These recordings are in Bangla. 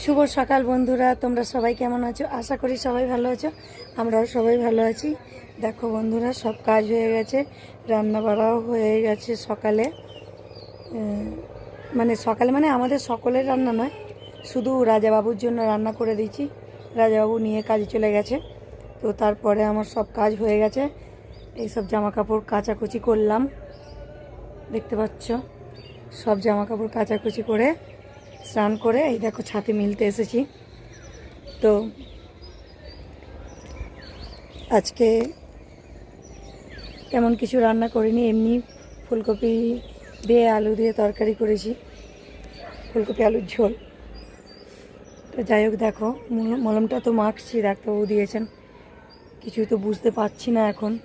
শুভ সকাল বন্ধুরা, তোমরা সবাই কেমন আছো? আশা করি সবাই ভালো আছো। আমরাও সবাই ভালো আছি। দেখো বন্ধুরা, সব কাজ হয়ে গেছে রান্না বাড়াও হয়ে গেছে সকালে। মানে সকালে মানে আমাদের সকলের রান্না নয়, শুধু রাজাবাবুর জন্য রান্না করে দিয়েছি। রাজাবাবু নিয়ে কাজে চলে গেছে। তো তারপরে আমার সব কাজ হয়ে গেছে। এইসব জামা কাপড় কাচাকুচি করলাম। দেখতে পাচ্ছ? সব জামা কাপড় কাচাকুচি করে স্নান করে, এই দেখো ছাতে মিলতে এসেছি। তো আজকে তেমন কিছু রান্না করিনি, এমনি ফুলকপি দিয়ে আলু দিয়ে তরকারি করেছি, ফুলকপি, আলুর ঝোল। তো যাই হোক, দেখো, মল- মলমটা তো মাখছি, ডাক্তারবাবু দিয়েছেন। কিছুই তো বুঝতে পারছি না এখন।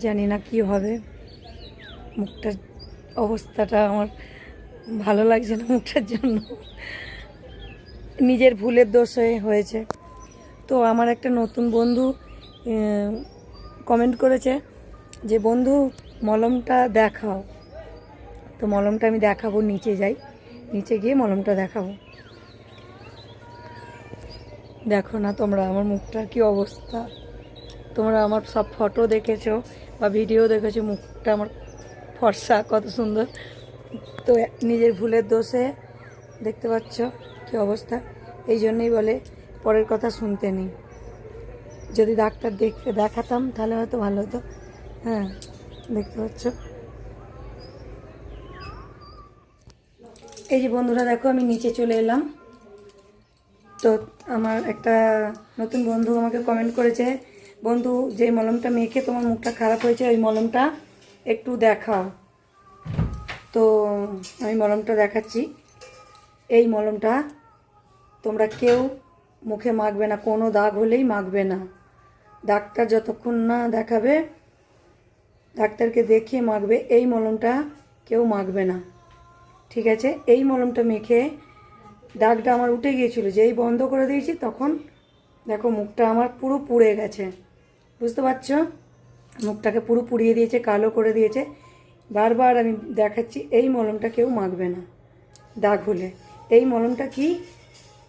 জানি না কি হবে। মুখটার অবস্থাটা আমার ভালো লাগছে না মুখটার জন্য। নিজের ভুলের দোষে হয়েছে। তো আমার একটা নতুন বন্ধু কমেন্ট করেছে যে, বন্ধু, মলমটা দেখাও। তো মলমটা আমি দেখাবো, নিচে যাই। নিচে গিয়ে মলমটা দেখাবো। দেখো না তোমরা আমার মুখটার কি অবস্থা। তোমরা আমার সব ফটো দেখেছ বা ভিডিও দেখেছ, মুখটা আমার ফর্সা, কত সুন্দর। তো নিজের ভুলের দোষে দেখতে পাচ্ছ কি অবস্থা। এই জন্যই বলে পরের কথা শুনতে নেই। যদি ডাক্তার দেখতে দেখাতাম তাহলে হয়তো ভালো হতো। হ্যাঁ দেখতে পাচ্ছ। এই যে বন্ধুরা, দেখো আমি নিচে চলে এলাম। তো আমার একটা নতুন বন্ধু আমাকে কমেন্ট করেছে, বন্ধু, যে মলমটা মেখে তোমার মুখটা খারাপ হয়েছে, ওই মলমটা একটু দেখাও। তো আমি মলমটা দেখাচ্ছি। এই মলমটা তোমরা কেউ মুখে মাখবে না, কোনো দাগ হলেই মাখবে না। ডাক্তার যতক্ষণ না দেখাবে, ডাক্তারকে দেখিয়ে মাখবে, এই মলমটা কেউ মাখবে না। ঠিক আছে? এই মলমটা মেখে দাগটা আমার উঠে গিয়েছিল, যেই বন্ধ করে দিয়েছি তখন দেখো মুখটা আমার পুরো পুড়ে গেছে। বুঝতে পারছ? মুখটাকে পুরো পুড়িয়ে দিয়েছে, কালো করে দিয়েছে। বারবার আমি দেখাচ্ছি, এই মলমটা কেউ মাখবে না। দাগ হলে। এই মলমটা কি?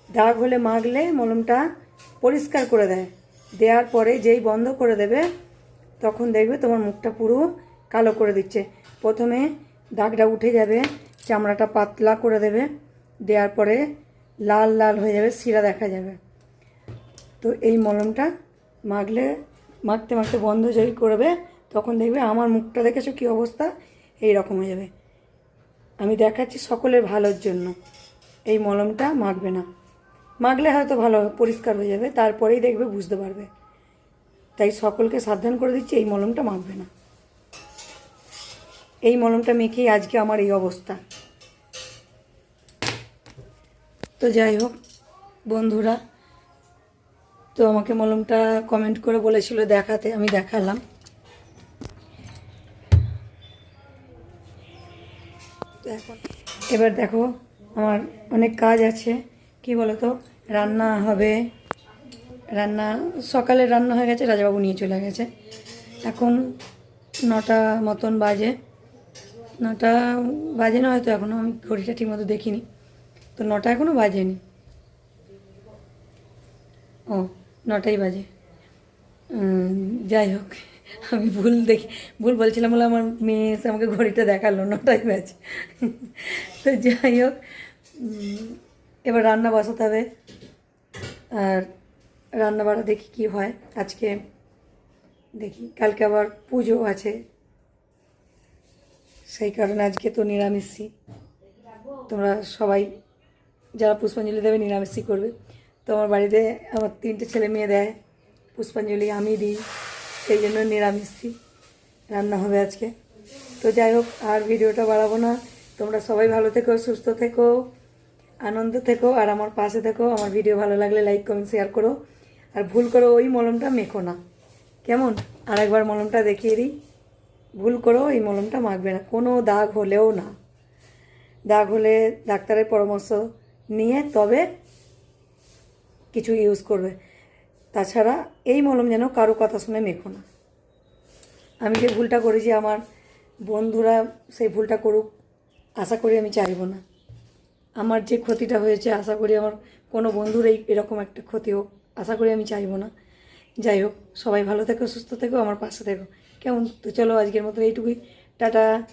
দাগ হলে মাখলে মলমটা পরিষ্কার করে দেয়। দেওয়ার পরে যেই বন্ধ করে দেবে, তখন দেখবে তোমার মুখটা পুরো কালো করে দিচ্ছে। প্রথমে দাগটা উঠে যাবে, চামড়াটা পাতলা করে দেবে। দেওয়ার পরে লাল লাল হয়ে যাবে, শিরা দেখা যাবে। তো এই মলমটা মাখলে, মাখতে মাখতে বন্ধ যেই করবে তখন দেখবে আমার মুখটা দেখেছ কী অবস্থা? এই রকম হয়ে যাবে। আমি দেখাচ্ছি সকলের ভালোর জন্য। এই মলমটা মাখবে না। মাখলে হয়তো ভালো, পরিষ্কার হয়ে যাবে, তারপরেই দেখবে বুঝতে পারবে। তাই সকলকে সাবধান করে দিচ্ছি, এই মলমটা মাখবে না। এই মলমটা মেখেই আজকে আমার এই অবস্থা। তো যাই হোক, বন্ধুরা, তো আমাকে মলমটা কমেন্ট করে বলেছিল দেখাতে, আমি দেখালাম। তো এখন এবার দেখো, আমার অনেক কাজ আছে। কি বলো তো রান্না হবে। রান্না, সকালে রান্না হয়ে গেছে, রাজাবাবু নিয়ে চলে গেছে। এখন নটা মতন বাজে। নটা বাজে না হয়তো এখনও আমি ঘড়িটা ঠিকমতো দেখিনি। তো নটা এখনও বাজেনি। ও, নটাই বাজে। যাই হোক। আমি ভুল দেখি, ভুল বলছিলাম বলে আমার মেয়ে এসে আমাকে ঘড়িটা দেখাল নটাই বাজে। তো যাই হোক এবার রান্না বসাতে হবে। আর রান্না বাড়া দেখি কি হয়। আজকে দেখি, কালকে আবার পুজো আছে। সেই কারণে আজকে তো নিরামিষই। তোমরা সবাই যারা পুষ্পাঞ্জলি দেবে নিরামিষই করবে। তো আমার বাড়িতে আমার তিনটে ছেলে মেয়ে দেয়, পুষ্পাঞ্জলি আমি দিই। সেই জন্য নিরামিষই রান্না হবে আজকে। তো যাই হোক, আর ভিডিওটা বাড়াবো না। তোমরা সবাই ভালো থেকো, সুস্থ থেকো, আনন্দ থেকো, আর আমার পাশে থেকো। আমার ভিডিও ভালো লাগলে লাইক, কমেন্ট, শেয়ার করো। আর ভুল করো, ওই মলমটা মেখো না। কেমন? আর একবার মলমটা দেখিয়ে দিই। ভুল করো, এই মলমটা মাখবে না। কোনো দাগ হলেও না। দাগ হলে ডাক্তারের পরামর্শ নিয়ে তবে কিছু ইউজ করবে। তাছাড়া এই মলম যেন কারও কথা শুনে মেখো না। আমি যে ভুলটা করেছি, আমার বন্ধুরা সেই ভুলটা করুক, আশা করি আমি চাইব না। আমার যে ক্ষতিটা হয়েছে, আশা করি আমার কোনো বন্ধুর এই এরকম একটা ক্ষতি হোক, আশা করি আমি চাইব না। যাই হোক, সবাই ভালো থেকো, সুস্থ থেকো, আমার পাশে থেকো। কেমন? তো চলো আজকের মতো এইটুকুই। টাটা।